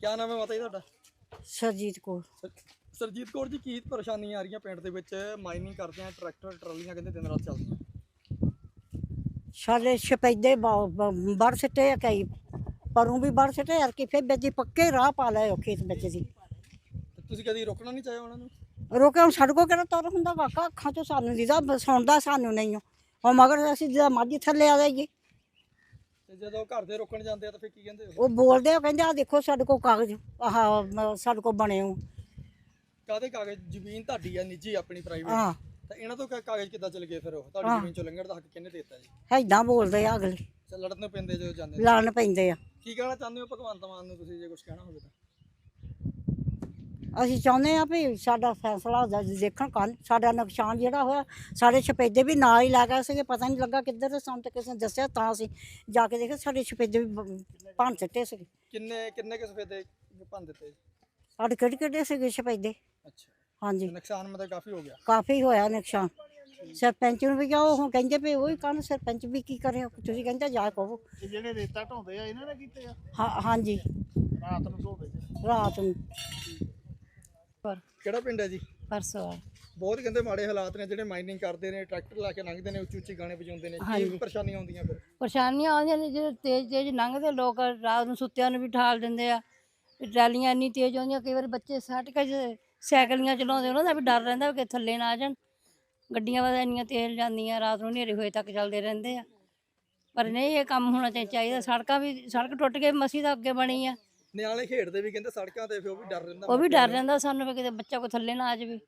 ਕੀ ਨਾਮ ਹੈ ਮਾਤਾ ਜੀ ਤੁਹਾਡਾ? ਸਰਜੀਤ ਕੌਰ। ਸਰ- ਸਰਜੀਤ ਕੌਰ ਜੀ ਕੀ ਪਰੇਸ਼ਾਨੀਆਂ ਆ ਰਹੀਆਂ ਪਿੰਡ ਦੇ ਵਿੱਚ? ਮਾਈਨਿੰਗ ਕਰਦੇ ਆ ਟਰੈਕਟਰ ਟਰਾਲੀਆਂ ਕਹਿੰਦੇ ਦਿਨ ਰਾਤ ਚੱਲਦੀਆਂ। ਸਾਡੇ ਛਪੈਦੇ ਬੜ ਸਿੱਟੇ ਆ ਕਈ। ਪਰੋਂ ਵੀ ਬੜ ਸਿੱਟੇ ਯਾਰ ਕਿ ਵਿੱਚ ਹੀ ਪੱਕੇ ਰਾਹ ਪਾ ਲਏ ਉਹ ਖੇਤ ਵਿੱਚ ਦੀ ਤੁਸੀਂ ਕਦੀ ਰੋਕਣਾ ਨਹੀਂ ਚਾਹਿਆ ਉਹਨਾਂ ਨੂੰ? ਰੋਕੇ ਹੁਣ ਸਾਡੇ ਕੋ ਕਿਹੜਾ ਤੁਰ ਹੁੰਦਾ ਵਾਕਾ ਅੱਖਾਂ ਤੋਂ ਸਾਨੂੰ ਦੀਦਾ ਸੁਣਦਾ ਸਾਨੂੰ ਨਹੀਂ। ਉਹ। ਮਗਰ ਅਸੀਂ ਜਿਹੜਾ ਮਰਜ਼ੀ ਥੱਲੇ ਆ ਜਾਈਏ। ਤੇ ਜਦੋਂ ਘਰ ਦੇ ਰੋਕਣ ਜਾਂਦੇ ਆ ਤਾਂ ਫਿਰ ਕੀ ਕਹਿੰਦੇ ਹੋ ਉਹ ਬੋਲਦੇ ਆ ਕਹਿੰਦੇ ਆ ਦੇਖੋ ਸਾਡੇ ਕੋ ਕਾਗਜ਼ ਆਹ ਮ- ਸਾਡੇ ਕੋ ਬਣੇ ਹੋ ਕਾਦੇ ਕਾਗਜ਼? ਜ਼ਮੀਨ ਤੁਹਾਡੀ ਆ ਨਿੱਜੀ ਆਪਣੀ ਪ੍ਰਾਈਵੇਟ ਹਾਂ। ਤਾਂ ਇਹਨਾਂ ਤੋਂ ਕਾ- ਕਾਗਜ਼ ਕਿੱਦਾਂ ਚਲ ਗਏ ਫਿਰ ਉਹ? ਤੁਹਾਡੀ ਹਾਂ। ਜ਼ਮੀਨ ਚੋਂ ਲੰਘਣ ਦਾ ਹੱਕ ਕਿਹਨੇ ਦਿੱਤਾ ਜੀ? ਐਦਾਂ ਬੋਲਦੇ ਆ ਅਗਲੇ। ਲੜਨ ਨੂੰ ਪੈਂਦੇ ਜਦੋਂ ਜਾਂਦੇ ਨੇ। ਲੜਨ ਪੈਂਦੇ ਆ। ਕੀ ਕਹਿਣਾ ਚਾਹੁੰਦੇ ਹੋ ਭਗਵੰਤ ਮਾਨ ਨੂੰ ਤੁਸੀਂ ਜੇ ਕੁਝ ਕਹਿਣਾ ਹੋਵੇ ਤਾਂ? ਅਸੀਂ ਚਾਹੁੰਦੇ ਆ ਵੀ ਸਾਡਾ ਫੈਸਲਾ ਜ- ਦੇਖਣ ਕੰਨ ਸਾਡਾ ਨੁਕਸਾਨ ਜਿਹੜਾ ਹੋਇਆ ਸਾਡੇ ਛਪੇਦੇ ਵੀ ਨਾਲ ਹੀ ਲੱਗ ਸੀਗੇ ਪਤਾ ਨਹੀਂ ਲੱਗਾ ਕਿੱਧਰ ਸਾਨੂੰ ਤਾਂ ਕਿਸੇ ਨੇ ਦੱਸਿਆ ਤਾਂ ਅਸੀਂ ਜਾ ਕੇ ਦੇਖਿਆ ਸਾਡੇ ਛਪੇਦੇ ਵੀ ਭੰਨ ਸਿੱਟੇ ਸੀਗੇ। ਕਿੰਨੇ ਕਿੰਨੇ ਕਿਸ ਸਫੇਦੇ ਭੰਨ ਦਿੱਤੇ? ਸਾਡੇ ਕਿਹੜੇ ਕਿਹੜੇ ਸੀਗੇ ਛਪੇਦੇ? ਅੱਛਾ। ਹਾਂਜੀ। ਤੇ ਨੁਕਸਾਨ ਮਤਲਬ ਕਾਫੀ ਹੋ ਗਿਆ। ਕਾਫੀ ਹੋਇਆ ਨੁਕਸਾਨ। ਸਰਪੰਚ ਨੂੰ ਵੀ ਕਿਹਾ ਉਹ ਹੁਣ ਕਹਿੰਦੇ ਵੀ ਉਹੀ ਕੰਨ ਸਰਪੰਚ ਵੀ ਕੀ ਕਰੇ ਤੁਸੀਂ ਕਹਿੰਦੇ ਜਾ ਕਹੋ। ਜਿਹੜੇ ਰੇਤਾ ਢੋਂਦੇ ਆ ਇਹਨਾਂ ਨੇ ਕੀਤੇ ਆ? ਹਾਂ ਹਾਂਜੀ। ਰਾਤ ਨੂੰ ਢੋਂਦੇ ਜੀ। ਰਾਤ ਨੂੰ। ਕਿਹੜਾ ਪਿੰਡ ਹੈ ਜੀ? ਪਰਸੋਂ ਬਹੁਤ ਕਹਿੰਦੇ ਮਾੜੇ ਹਾਲਾਤ ਨੇ ਜਿਹੜੇ ਮਾਈਨਿੰਗ ਕਰਦੇ ਨੇ ਟਰੈਕਟਰ ਲਾ ਕੇ ਲੰਘਦੇ ਨੇ ਉੱਚੀ ਉੱਚੀ ਗਾਣੇ ਵਜਾਉਂਦੇ ਨੇ। ਕੀ ਪਰੇਸ਼ਾਨੀਆਂ ਆਉਂਦੀਆਂ ਫਿਰ? ਪਰੇਸ਼ਾਨੀਆਂ ਆਉਂਦੀਆਂ ਨੇ ਜਿਹੜੇ ਤੇਜ਼ ਤੇਜ਼ ਲੰਘਦੇ ਲੋਕ ਰਾਤ ਨੂੰ ਸੁੱਤਿਆਂ ਨੂੰ ਵੀ ਠਾਲ ਦਿੰਦੇ ਆ। ਤੇ ਟਰਾਲੀਆਂ ਇੰਨੀ ਤੇਜ਼ ਆਉਂਦੀਆਂ ਕਈ ਵਾਰ ਬੱਚੇ ਸੱਟ ਕੇ ਜੇ ਸਾਈਕਲੀਆਂ ਚਲਾਉਂਦੇ ਉਹਨਾਂ ਦਾ ਵੀ ਡਰ ਰਹਿੰਦਾ ਕਿ ਥੱਲੇ ਨਾ ਆ ਜਾਣ। ਗੱਡੀਆਂ ਵਾਲਾ ਇੰਨੀਆਂ ਤੇਜ਼ ਜਾਂਦੀਆਂ ਰਾਤ ਨੂੰ ਹਨੇਰੇ ਹੋਏ ਤੱਕ ਚੱਲਦੇ ਰਹਿੰਦੇ ਆ। ਪਰ ਨਹੀਂ ਇਹ ਕੰਮ ਹੋਣਾ ਚਾਹੀ- ਚਾਹੀਦਾ ਸੜਕਾਂ ਵੀ ਸੜਕ ਟੁੱਟ ਕੇ ਮਸੀ ਦਾ ਅੱਗੇ ਬਣੀ ਆ। ਨਿਆਣੇ ਖੇਡਦੇ ਵੀ ਕਹਿੰਦੇ ਸੜਕਾਂ ਤੇ ਫਿਰ ਉਹ ਵੀ ਡਰ ਰਹਿੰਦਾ ਉਹ ਵੀ ਡਰ ਰਹਿੰਦਾ ਸਾਨੂੰ ਵੀ ਕਿਤੇ ਬੱਚਾ ਕੋ ਥੱਲੇ ਨਾ ਆ ਜਾਵੇ।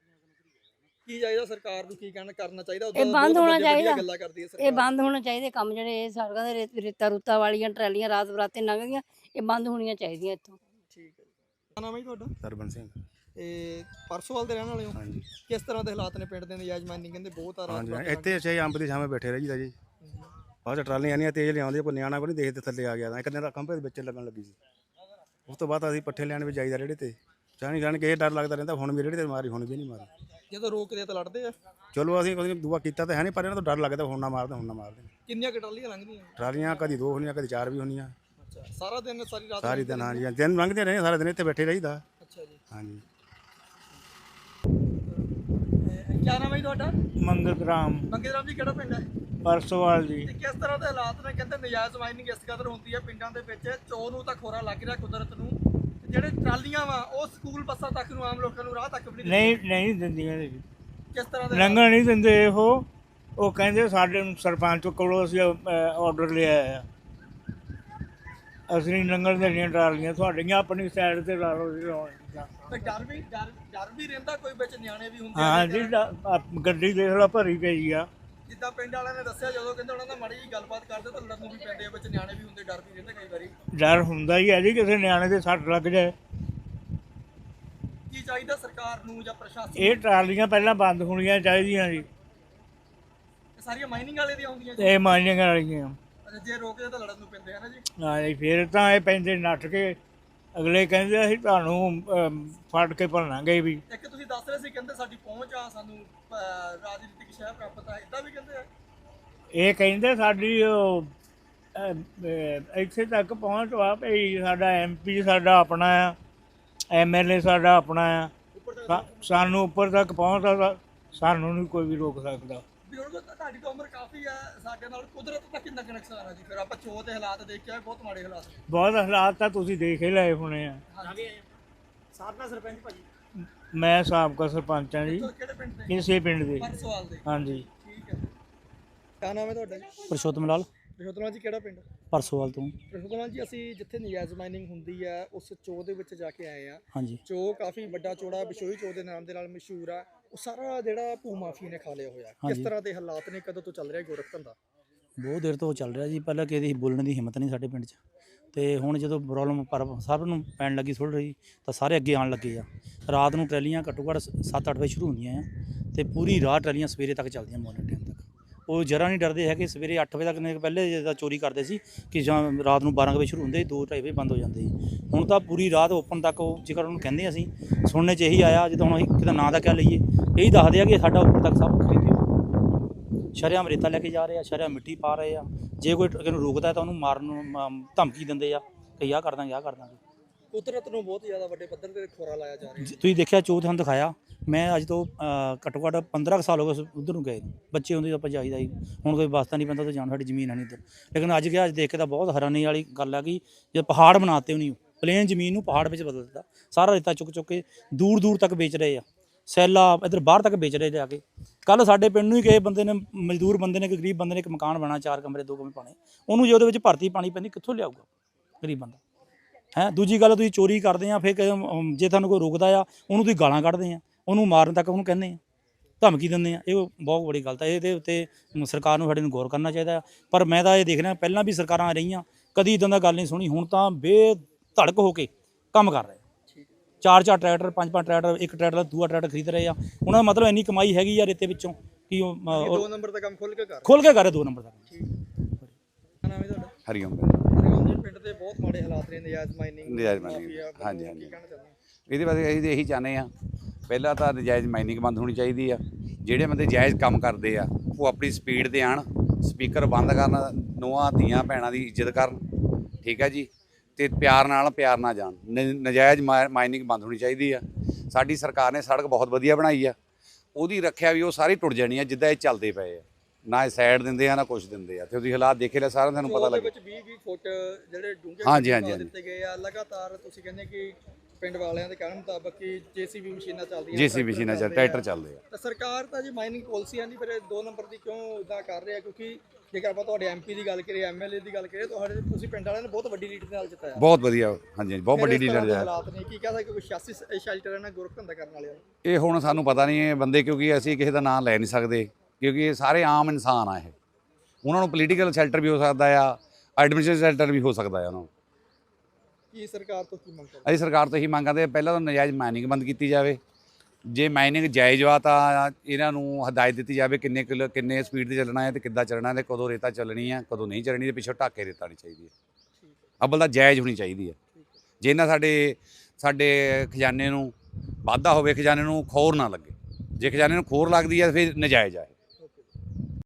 ਕੀ ਚਾਹੀਦਾ ਸਰਕਾਰ ਨੂੰ ਕੀ ਕਹਿਣਾ ਕਰਨਾ ਚਾਹੀਦਾ? ਇਹ ਬੰਦ ਹੋਣਾ ਚਾਹੀਦਾ। ਗੱਲਾਂ ਕਰਦੀ ਹੈ ਇਹ ਸਰਕਾਰ। ਬੰਦ ਹੋਣਾ ਚਾਹੀਦੇ ਕੰਮ ਜਿਹੜੇ ਇਹ ਸੜਕਾਂ ਦੇ ਰੇਤ- ਰੇਤਾ ਰੂਤਾ ਵਾਲੀਆਂ ਟਰਾਲੀਆਂ ਰਾਤ ਬਰਾਤੇ ਲੰਘਦੀਆਂ ਇਹ ਬੰਦ ਹੋਣੀਆਂ ਚਾਹੀਦੀਆਂ ਇੱਥੋਂ। ਠੀਕ ਹੈ ਕੀ ਨਾਮ ਹੈ ਤੁਹਾਡਾ? ਸਰਬਨ ਸਿੰਘ। ਇਹ ਪਰਸੋਵਾਲ ਦੇ ਰਹਿਣ ਵਾਲੇ ਹੋ? ਹਾਂਜੀ। ਕਿਸ ਤਰ੍ਹਾਂ ਦੇ ਹਾਲਾਤ ਨੇ ਪਿੰਡ ਦੇ ਨਜਾਇਜ਼ ਮਾਈਨਿੰਗ ਕਹਿੰਦੇ ਬਹੁਤ ਆ ਰਾਤ ਹਾਂਜੀ ਇੱਥੇ ਅਸੀਂ ਅੰਬ ਦੀ ਛਾਵੇਂ ਬੈਠੇ ਰਹੀਦਾ ਜੀ। ਬਾਅਦ ਚ ਟਰਾਲੀਆਂ ਆਉਂਦੀਆਂ ਤੇਜ਼ ਲਿਆਉਂਦੇ ਕੋਈ ਨਿਆਣਾ ਕੋਈ ਨਹੀਂ ਦੇਖਦੇ ਥੱਲੇ ਆ ਗਿਆ ਤਾਂ। ਇੱਕ ਦਿਨ ਦੇ ਵਿੱਚ ਲੱਗਣ ਲੱਗੀ ਸੀ। ਉਸ ਤੋਂ ਬਾਅਦ ਅਸੀਂ ਪੱਠੇ ਲੈਣ ਵੀ ਜਾਈਦਾ ਰੇੜੇ ਤੇ। ਜਾਣੀ ਜਾਣ ਕੇ ਇਹ ਡਰ ਲੱਗਦਾ ਰਹਿੰਦਾ ਹੁਣ ਵੀ ਰੇੜੇ ਤੇ ਮਾਰੀ ਹੁਣ ਵੀ ਨਹੀਂ ਮਾਰੀ। ਜਦੋਂ ਰੋਕਦੇ ਆ ਤਾਂ ਲੜਦੇ ਆ? ਚਲੋ ਅਸੀਂ ਕੋਈ ਦੁਆ ਕੀਤਾ ਤਾਂ ਹੈ ਨਹੀਂ ਪਰ ਇਹਨਾਂ ਤੋਂ ਡਰ ਲੱਗਦਾ ਹੁਣ ਨਾ ਮਾਰਦੇ ਹੁਣ ਨਾ ਮਾਰਦੇ। ਕਿੰਨੀਆਂ ਕਟਾਲੀਆਂ ਲੰਘਦੀਆਂ? ਟਰਾਲੀਆਂ ਕਦੀ ਦੋ ਹੁੰਦੀਆਂ ਕਦੀ ਚਾਰ ਵੀ ਹੁੰਦੀਆਂ ਅੱਛਾ ਸਾਰਾ ਦਿਨ ਸਾਰੀ ਰਾਤ ਸਾਰੀ ਦਿਨ ਹਾਂਜੀ ਦਿਨ ਲੰਘਦੇ ਰਹੇ ਸਾਰਾ ਦਿਨ ਇੱਥੇ ਬੈਠੇ ਰਹੀਦਾ। ਅੱਛਾ ਜੀ। ਹਾਂਜੀ। ਕੀ ਨਾਮ ਹੈ ਜੀ ਤੁਹਾਡਾ? ਮੰਗਲ ਰਾਮ। ਮੰਗੇ ਰਾਮ ਜੀ ਕਿਹੜਾ ਪਿੰਡ ਹੈ? ਪਰਸੋਵਾਲ ਜੀ। ਤੇ ਕਿਸ ਤਰ੍ਹਾਂ ਦੇ ਹਾਲਾਤ ਨੇ? ਕਹਿੰਦੇ ਨਜਾਇਜ਼ ਮਾਈਨਿੰਗ ਇਸ ਕਦਰ ਹੁੰਦੀ ਹੈ ਪਿੰਡਾਂ ਦੇ ਵਿੱਚ। ਚੋ ਨੂੰ ਤਾਂ ਖੋਰਾ ਲੱਗ ਰਿਹਾ ਕੁਦਰਤ ਨੂੰ। ਤੇ ਜਿਹੜੇ ਟਰਾਲੀਆਂ ਵਾ ਉਹ ਸਕੂਲ ਬੱਸਾਂ ਤੱਕ ਨੂੰ ਆਮ ਲੋਕਾਂ ਨੂੰ ਰਾਹ ਤੱਕ ਵੀ ਨਹੀਂ ਨਹੀਂ ਨਹੀਂ ਦਿੰਦੀਆਂ ਜੀ। ਕਿਸ ਤਰ੍ਹਾਂ ਦੇ ਲੰਘਣ ਨਹੀਂ ਦਿੰਦੇ ਉਹ ਉਹ ਕਹਿੰਦੇ ਸਾਡੇ ਸਰਪੰਚ ਕੋਲੋਂ ਅਸੀਂ ਆਰਡਰ ਲਿਆ ਆ। ਅਸੀਂ ਨਹੀਂ ਲੰਘਣ ਦੇਣੀਆਂ ਟਰਾਲੀਆਂ ਤੁਹਾਡੀਆਂ ਆਪਣੀ ਸਾਈਡ ਤੇ ਲਾ ਲਓ ਜੀ ਲਾਉਣ ਦੀਆਂ। ਤੇ ਡਰ ਵੀ ਡਰ ਡਰ ਵੀ ਰਹਿੰਦਾ ਕੋਈ ਵਿੱਚ ਨਿਆਣੇ ਵੀ ਹੁੰਦੇ ਹਾਂ। ਜੀ ਡ- ਆਪ- ਗੱਡੀ ਦੇਖ ਲਓ ਭਰੀ ਪਈ ਆ। ਜਿੱਦਾਂ ਪਿੰਡ ਵਾਲਿਆਂ ਨੇ ਦੱਸਿਆ ਜਦੋਂ ਕਹਿੰਦੇ ਉਹਨਾਂ ਨਾਲ ਮਾੜੀ ਜੀ ਗੱਲਬਾਤ ਕਰਦੇ ਤਾਂ ਲੜਨ ਨੂੰ ਵੀ ਪੈਂਦੇ ਆ ਵਿੱਚ ਨਿਆਣੇ ਵੀ ਹੁੰਦੇ ਡਰ ਵੀ ਰਹਿੰਦਾ ਕਈ ਵਾਰੀ। ਡਰ ਹੁੰਦਾ ਹੀ ਹੈ ਜੀ ਕਿਸੇ ਨਿਆਣੇ ਦੇ ਸੱਟ ਲੱਗ ਜਾਏ। ਕੀ ਚਾਹੀਦਾ ਸਰਕਾਰ ਨੂੰ ਜਾਂ ਪ੍ਰਸ਼ਾਸਨ ਇਹ ਟਰਾਲੀਆਂ ਪਹਿਲਾਂ ਬੰਦ ਹੋਣੀਆਂ ਚਾਹੀਦੀਆਂ ਜੀ। ਇਹ ਸਾਰੀਆਂ ਮਾਈਨਿੰਗ ਵਾਲੇ ਦੀਆਂ ਹੁੰਦੀਆਂ ਜੀ? ਇਹ ਮਾਈਨਿੰਗ ਵਾਲੀਆਂ। ਜੇ ਤਾਂ ਲੜਨ ਨੂੰ ਪੈਂਦੇ ਹਨ ਜੀ। ਹਾਂ ਜੀ ਫਿਰ ਤਾਂ ਇਹ ਪੈਂਦੇ ਨੱਠ ਕੇ ਅਗਲੇ ਕਹਿੰਦੇ ਅਸੀਂ ਤੁਹਾਨੂੰ ਅਮ, ਫੜ ਕੇ ਭੰਨਾਂਗੇ ਵੀ। ਇੱਕ ਤੁਸੀਂ ਦੱਸ ਰਹੇ ਸੀ ਕਹਿੰਦੇ ਸਾਡੀ ਪਹੁੰਚ ਆ ਸਾਨੂੰ ਅਹ, ਰਾਜਨੀਤਿਕ ਸ਼ਹਿ ਪ੍ਰਾਪਤ ਆ ਇਦਾਂ ਵੀ ਕਹਿੰਦੇ ਆ? ਇਹ ਕਹਿੰਦੇ ਸਾਡੀ ਉਹ, ਅਹ, ਇੱਥੇ ਤੱਕ ਪਹੁੰਚ ਵਾ ਭਈ ਸਾਡਾ ਐਮਪੀ ਸਾਡਾ ਆਪਣਾ ਆ ਐਮਐਲਏ ਸਾਡਾ ਆਪਣਾ ਆ। ਸਾ- ਸਾਨੂੰ ਉੱਪਰ ਤੱਕ ਪਹੁੰਚਦਾ ਤਾਂ ਸਾਨੂੰ ਨਹੀਂ ਕੋਈ ਵੀ ਰੋਕ ਸਕਦਾ। ਬਜ਼ੁਰਗੋ ਤਾਂ ਤੁਹਾਡੀ ਤਾਂ ਉਮਰ ਕਾਫੀ ਆ ਸਾਡੇ ਨਾਲ ਕੁਦਰਤ ਦਾ ਕਿੰਨਾ ਕੁ ਨੁਕਸਾਨ ਆ ਜੀ? ਫਿਰ ਆਪਾਂ ਚੋ ਦੇ ਹਾਲਾਤ ਦੇਖ ਕੇ ਆਏ ਬਹੁਤ ਮਾੜੇ ਹਾਲਾਤ ਨੇ। ਬਹੁਤ ਹਾਲਾਤ ਤਾਂ ਤੁਸੀਂ ਦੇਖ ਹੀ ਲਏ ਹੋਣੇ ਆ। ਸਾਬਕਾ ਸਰਪੰਚ ਭਾਜੀ। ਮੈਂ ਸਾਬਕਾ ਸਰਪੰਚ ਆ ਜੀ। ਤੋਂ ਕਿਹੜੇ ਪਿੰਡ ਦੇ? ਇਸੇ ਪਿੰਡ ਦੇ। ਪਰਸੋਵਾਲ ਦੇ। ਹਾਂਜੀ। ਠੀਕ ਹੈ। ਕੀ ਨਾਮ ਹੈ ਤੁਹਾਡਾ ਜੀ? ਪਰਸ਼ੋਤਮ ਲਾਲ। ਰਿਸ਼ੋਤਲਾ ਜੀ ਕਿਹੜਾ ਪਿੰਡ? ਪਰਸੋਵਾਲ ਤੋਂ। ਰਿਸ਼ੋਤਲਾ ਜੀ ਅਸੀਂ ਜਿੱਥੇ ਨਜਾਇਜ਼ ਮਾਈਨਿੰਗ ਹੁੰਦੀ ਆ ਉਸ ਚੋ ਦੇ ਵਿੱਚ ਜਾ ਕੇ ਆਏ ਆ। ਹਾਂਜੀ। ਚੋ ਕਾਫੀ ਵੱਡਾ ਚੋੜਾ ਬਿਸ਼ੋਈ ਚੋ ਦੇ ਨਾਮ ਦੇ ਨਾਲ ਮਸ਼ਹੂਰ ਆ। ਉਹ ਸਾਰਾ ਜਿਹੜਾ ਭੂ ਮਾਫੀ ਨੇ ਖਾ ਲਿਆ ਹੋਇਆ। ਕਿਸ ਹਾਂਜੀ। ਤਰ੍ਹਾਂ ਦੇ ਹਾਲਾਤ ਨੇ? ਕਦੋਂ ਤੋਂ ਚੱਲ ਰਿਹਾ ਗੋਰਖ ਧੰਦਾ? ਬਹੁਤ ਦੇਰ ਤੋਂ ਚੱਲ ਰਿਹਾ ਜੀ। ਪਹਿਲਾਂ ਕਿਸੇ ਦੀ ਬੋਲਣ ਦੀ ਹਿੰਮਤ ਨਹੀਂ ਸਾਡੇ ਪਿੰਡ 'ਚ। ਤੇ ਹੁਣ ਜਦੋਂ ਪ੍ਰੋਬਲਮ ਪਰ ਸਭ ਨੂੰ ਪੈਣ ਲੱਗੀ ਥੋੜ੍ਹੀ ਰਹੀ ਤਾਂ ਸਾਰੇ ਅੱਗੇ ਆਉਣ ਲੱਗੇ ਆ। ਰਾਤ ਨੂੰ ਟਰੈਲੀਆਂ ਘੱਟੋ ਘੱਟ 7-8 ਵਜੇ ਸ਼ੁਰੂ ਹੁੰਦੀਆਂ ਆ। ਤੇ ਪੂਰੀ ਰਾਤ ਟਰੈਲੀਆਂ ਸਵੇਰੇ ਤੱਕ ਚੱਲਦੀਆਂ ਮੋਰਨਿੰਗ ਟਾਈਮ ਤੱਕ। ਉਹ ਜਰਾ ਨਹੀਂ ਡਰਦੇ ਹੈਗੇ ਸਵੇਰੇ 8 ਵਜੇ ਤੱਕ ਨੇ ਪਹਿਲੇ ਜਿੱਦਾਂ ਚੋਰੀ ਕਰਦੇ ਸੀ ਕਿ ਜਾਂ ਰਾਤ ਨੂੰ 12 ਵਜੇ ਸ਼ੁਰੂ ਹੁੰਦੇ 2-2:30 ਵਜੇ ਬੰਦ ਹੋ ਜਾਂਦੇ ਸੀ। ਹੁਣ ਤਾਂ ਪੂਰੀ ਰਾਤ ਓਪਨ ਤੱਕ ਉਹ ਜੇਕਰ ਉਹਨੂੰ ਕਹਿੰਦੇ ਅਸੀਂ ਸੁਣਨੇ 'ਚ ਇਹੀ ਆਇਆ ਜਦੋਂ ਹੁਣ ਅਸੀਂ ਕਿਤੇ ਨਾਂ ਦਾ ਕਿਆ ਲਈਏ ਇਹੀ ਦੱਸਦੇ ਆ ਕਿ ਸਾਡਾ ਉੱਪਰ ਤੱਕ ਸਭ ਖਰੀਦਿਓ ਸ਼ਰਿਆਮ ਰੇਤਾ ਲੈ ਕੇ ਜਾ ਰਹੇ ਆ ਸ਼ਰਿਆਮ ਮਿੱਟੀ ਪਾ ਰਹੇ ਆ। ਜੇ ਕੋਈ ਕਿਸੇ ਨੂੰ ਰੋਕਦਾ ਤਾਂ ਉਹਨੂੰ ਮਾਰਨ ਨੂੰ ਧਮਕੀ ਦਿੰਦੇ ਆ ਕਿ ਆਹ ਕਰ ਦਾਂਗੇ ਆਹ ਕਰ ਦਾਂਗੇ। ਕੁਦਰਤ ਨੂੰ ਬਹੁਤ ਜ਼ਿਆਦਾ ਵੱਡੇ ਪੱਧਰ ਤੇ ਖੋਰਾ ਲਾਇਆ ਜਾ ਰਿਹਾ। ਤੁਸੀਂ ਦੇਖਿਆ ਚੋਅ ਤੁਹਾਨੂੰ ਦਿਖਾਇਆ? ਮੈਂ ਅੱਜ ਤੋਂ ਘੱਟੋ ਘੱਟ 15 ਕੁ ਸਾਲ ਹੋ ਗਏ ਉਧਰ ਨੂੰ ਗਏ। ਬੱਚੇ ਹੁੰਦੇ ਆਪਾਂ ਜਾਈਦਾ ਹੀ। ਹੁਣ ਕੋਈ ਵਾਸਤਾ ਨਹੀਂ ਪੈਂਦਾ ਤਾਂ ਜਾਣ ਸਾਡੀ ਜ਼ਮੀਨ ਹੈ ਨਹੀਂ ਇੱਧਰ। ਲੇਕਿਨ ਅੱਜ ਗਿਆ ਅੱਜ ਦੇਖ ਕੇ ਤਾਂ ਬਹੁਤ ਹੈਰਾਨੀ ਵਾਲੀ ਗੱਲ ਆ ਕਿ ਜੇ ਪਹਾੜ ਬਣਾਤੇ ਉਹਨੀ ਪਲੇਨ ਜ਼ਮੀਨ ਨੂੰ ਪਹਾੜ ਵਿੱਚ ਬਦਲ ਦਿੱਤਾ। ਸਾਰਾ ਰੇਤਾ ਚੁੱਕ ਚੁੱਕ ਕੇ ਦੂਰ ਦੂਰ ਤੱਕ ਵੇਚ ਰਹੇ ਆ। ਸੈਲਾ ਇੱਧਰ ਬਾਹਰ ਤੱਕ ਵੇਚ ਰਹੇ ਜਾ ਕੇ। ਕੱਲ ਸਾਡੇ ਪਿੰਡ ਨੂੰ ਹੀ ਕਿਸੇ ਬੰਦੇ ਨੇ, ਮਜ਼ਦੂਰ ਬੰਦੇ ਨੇ, ਇੱਕ ਗਰੀਬ ਬੰਦੇ ਨੇ ਇੱਕ ਮਕਾਨ ਬਣਾ, ਚਾਰ ਕਮਰੇ, ਦੋ ਕਮਰੇ ਪਾਣੇ ਉਹਨੂੰ ਜੇ ਉਹਦੇ ਵਿੱਚ ਭਰਤੀ ਪਾਣੀ ਪੈਂਦੀ, ਕਿੱਥੋਂ ਲਿਆਊਗਾ ਗਰੀਬ ਬੰਦਾ? ਹੈ, ਦੂਜੀ ਗੱਲ ਤੁਸੀਂ ਚੋਰੀ ਕਰਦੇ ਆ, ਫਿਰ ਜੇ ਤੁਹਾਨੂੰ ਕੋਈ ਰੋਕਦਾ ਆ, ਉਹਨੂੰ ਤੁਸੀਂ ਗਾਲਾਂ ਕੱਢਦੇ ਆ। ਉਹਨੂੰ ਮਾਰਨ ਤੱਕ ਉਹਨੂੰ ਕਹਿੰਦੇ ਆ, ਧਮਕੀ ਦਿੰਦੇ ਆ। ਇਹ ਬਹੁਤ ਬੜੀ ਗੱਲ ਹੈ ਇਹਦੇ ਉੱਤੇ ਸਰਕਾਰ ਨੂੰ ਸਾਡੇ ਨੂੰ ਗੌਰ ਕਰਨਾ ਚਾਹੀਦਾ ਆ। ਪਰ ਮੈਂ ਤਾਂ ਇਹ ਦੇਖ ਰਿਹਾ, ਪਹਿਲਾਂ ਵੀ ਸਰਕਾਰਾਂ ਰਹੀਆਂ, ਕਦੀ ਇਦਾਂ ਦਾ ਗੱਲ ਨਹੀਂ ਸੁਣੀ, ਹੁਣ ਤਾਂ ਬੇਧੜਕ ਹੋ ਕੇ ਕੰਮ ਕਰ ਰਹੇ ਚਾਰ ਚਾਰ ਟਰੈਕਟਰ ਪੰਜ ਪੰਜ ਟਰੈਕਟਰ ਇੱਕ ਟਰੈਕਟਰ ਦੂਆ ਟਰੈਕਟਰ ਖਰੀਦ ਰਹੇ ਆ। ਉਹਨਾਂ ਦਾ ਮਤਲਬ ਇੰਨੀ ਕਮਾਈ ਹੈਗੀ ਆ ਰੇਤੇ ਵਿੱਚੋਂ ਕਿ ਉਹ ਦੋ ਨੰਬਰ ਦਾ ਕੰਮ ਖੁੱਲ ਕੇ ਕਰ। ਖੋਲ ਕੇ ਕਰੇ ਦੋ ਨੰਬਰ ਦਾ ਨਾਮ ਹੈ ਤੁਹਾਡਾ? ਹਰੀਓਮ ਹਰਿਓਮ ਜੀ ਪਿੰਡ ਦੇ ਬਹੁਤ ਮਾੜੇ ਹਾਲਾਤ ਨੇ ਨਜਾਇਜ਼ ਮਾਈਨਿੰਗ ਨਜਾਇਜ਼ mining, ਹਾਂਜੀ, ਹਾਂਜੀ। ਇਹਦੇ ਬਾਰੇ ਅਸੀਂ ਇਹੀ ਚਾਹੁੰਦੇ ਆ ਪਹਿਲਾਂ ਤਾਂ ਨਜਾਇਜ਼ ਮਾਈਨਿੰਗ ਬੰਦ ਹੋਣੀ ਚਾਹੀਦੀ ਆ। ਜਿਹੜੇ ਬੰਦੇ ਜਾਇਜ਼ ਕੰਮ ਕਰਦੇ ਆ ਉਹ ਆਪਣੀ ਸਪੀਡ ਤੇ ਆਣ ਸਪੀਕਰ ਬੰਦ ਕਰਨ ਨੂੰਹਾਂ ਧੀਆਂ ਭੈਣਾਂ ਦੀ ਇੱਜ਼ਤ ਕਰਨ। ਠੀਕ ਆ ਜੀ? ਤੇ ਪਿਆਰ ਨਾਲ ਪਿਆਰ ਨਾਲ ਜਾਣ। ਨਜਾਇਜ਼ ਮਾਈਨਿੰਗ ਬੰਦ ਹੋਣੀ ਚਾਹੀਦੀ ਆ। ਸਾਡੀ ਸਰਕਾਰ ਨੇ ਸੜਕ ਬਹੁਤ ਵਧੀਆ ਬਣਾਈ ਆ। ਉਹਦੀ ਰੱਖਿਆ ਵੀ ਉਹ ਸਾਰੀ ਟੁੱਟ ਜਾਣੀ ਆ ਜਿੱਦਾਂ ਇਹ ਚੱਲਦੇ ਪਏ ਆ। ਨਾ ਇਹ ਸਾਈਡ ਦਿੰਦੇ ਆ ਨਾ ਕੁਝ ਦਿੰਦੇ ਆ। ਤੇ ਉਹਦੀ ਹਾਲਾਤ ਦੇਖੇ ਲੈ ਸਾਰਿਆਂ ਨੂੰ ਪਤਾ ਦੇ ਲੱਗੇ। ਵਿੱਚ 20 20 ਫੁੱਟ ਜਿਹੜੇ ਡੂੰਘੇ ਹਾਂਜੀ, ਹਾਂਜੀ। ਦਿੱਤੇ ਗਏ ਆ। ਲਗਾਤਾਰ ਤੁਸੀਂ ਕਹਿੰਦੇ ਕਿ ਪਿੰਡ ਵਾਲਿਆਂ ਦੇ ਕਹਿਣ ਮੁਤਾਬਕ ਕਿ ਜੀਸੀਬੀ ਮਸ਼ੀਨਾਂ ਚੱਲਦੀਆਂ ਜੀਸੀਬੀ ਮਸ਼ੀਨਾਂ ਚੱਲ। ਟਰੈਕਟਰ ਚੱਲਦੇ ਆ। ਤਾਂ ਸਰਕਾਰ ਤਾਂ ਜੀ ਮਾਈਨਿੰਗ ਪਾਲਿਸੀਆਂ ਨਹੀਂ ਫਿਰ ਦੋ ਨੰਬਰ ਦੀ ਕਿਉਂ ਇਦਾਂ ਕਰ ਰਿਹਾ? ਕਿਉਂਕਿ ਜੇਕਰ ਆਪਾਂ ਤੁਹਾਡੇ ਐਮਪੀ ਦੀ ਗੱਲ ਕਰੀਏ ਐਮਐਲਏ ਦੀ ਗੱਲ ਕਰੀਏ ਤੁਹਾਡੇ ਤੁਸੀਂ ਪਿੰਡ ਵਾਲਿਆਂ ਨੇ ਬਹੁਤ ਵੱਡੀ ਲੀਡ ਦੇ ਨਾਲ ਜਿੱਤਾਇਆ ਬਹੁਤ ਵਧੀਆ ਹਾਂਜੀ ਬਹੁਤ ਵੱਡੀ ਇਸ ਤਰ੍ਹਾਂ ਡੀਲਰ ਦੇ ਹੈ ਹਾਲਾਤ ਨੇ ਕੀ ਕਹਦਾ ਕਿ ਕੋਈ 86 ਸ਼ੈਲਟਰ ਇਹਨਾਂ ਗੋਰਖ ਧੰਦਾ ਕਰਨ ਵਾਲੇ ਇਹ ਹੁਣ ਸਾਨੂੰ ਪਤਾ ਨਹੀਂ ਇਹ ਬੰਦੇ ਕਿਉਂਕਿ ਅਸੀਂ ਕਿਸੇ ਦਾ ਨਾਮ ਲੈ ਨਹੀਂ ਸਕਦੇ ਕਿਉਂਕਿ ਇਹ ਸਾਰੇ ਆਮ ਇਨਸਾਨ ਆ ਇਹ। ਉਹਨਾਂ ਨੂੰ ਪੋਲੀਟੀਕਲ ਸ਼ੈਲਟਰ ਵੀ ਹੋ ਸਕਦਾ ਆ ਐਡਮਿਨਿਸਟ੍ਰੇਸ਼ਨ ਸ਼ੈਲਟਰ ਵੀ ਹੋ ਸਕਦਾ ਆ ਉਹਨਾਂ ਨੂੰ। ਕੀ ਸਰਕਾਰ ਤੋਂ ਕੀ ਮੰਗ ਕਰਦੇ? ਅਸੀਂ ਸਰਕਾਰ ਤੋਂ ਇਹੀ ਮੰਗ ਕਰਦੇ ਪਹਿਲਾਂ ਤਾਂ ਨਜਾਇਜ਼ ਮਾਈਨਿੰਗ ਬੰਦ ਕੀਤੀ ਜਾਵੇ। ਜੇ ਮਾਈਨਿੰਗ ਜਾਇਜ਼ ਵਾ ਤਾਂ ਇਹਨਾਂ ਨੂੰ ਹਦਾਇਤ ਦਿੱਤੀ ਜਾਵੇ ਕਿੰਨੇ ਕਿਲੋ ਕਿੰਨੇ ਸਪੀਡ ਤੇ ਚੱਲਣਾ ਹੈ ਤੇ ਕਿੱਦਾਂ ਚੱਲਣਾ ਹੈ ਤੇ ਕਦੋਂ ਰੇਤਾ ਚੱਲਣੀ ਹੈ, ਕਦੋਂ ਨਹੀਂ ਚੱਲਣੀ ਤੇ ਪਿੱਛੋਂ ਢਾਕੇ ਰੇਤਾ ਨਹੀਂ ਚਾਹੀਦੀ ਹੈ। ਅਬਲ ਦਾ ਜਾਇਜ਼ ਹੋਣੀ ਚਾਹੀਦੀ ਹੈ। ਜੇ ਨਾ ਸਾਡੇ ਸਾਡੇ ਖਜ਼ਾਨੇ ਨੂੰ ਵਾਧਾ ਹੋਵੇ, ਖਜ਼ਾਨੇ ਨੂੰ ਖੋਰ ਨਾ ਲੱਗੇ। ਜੇ ਖਜ਼ਾਨੇ ਨੂੰ ਖੋਰ ਲੱਗਦੀ ਹੈ ਫਿਰ ਨਜਾਇਜ਼ ਹੈ।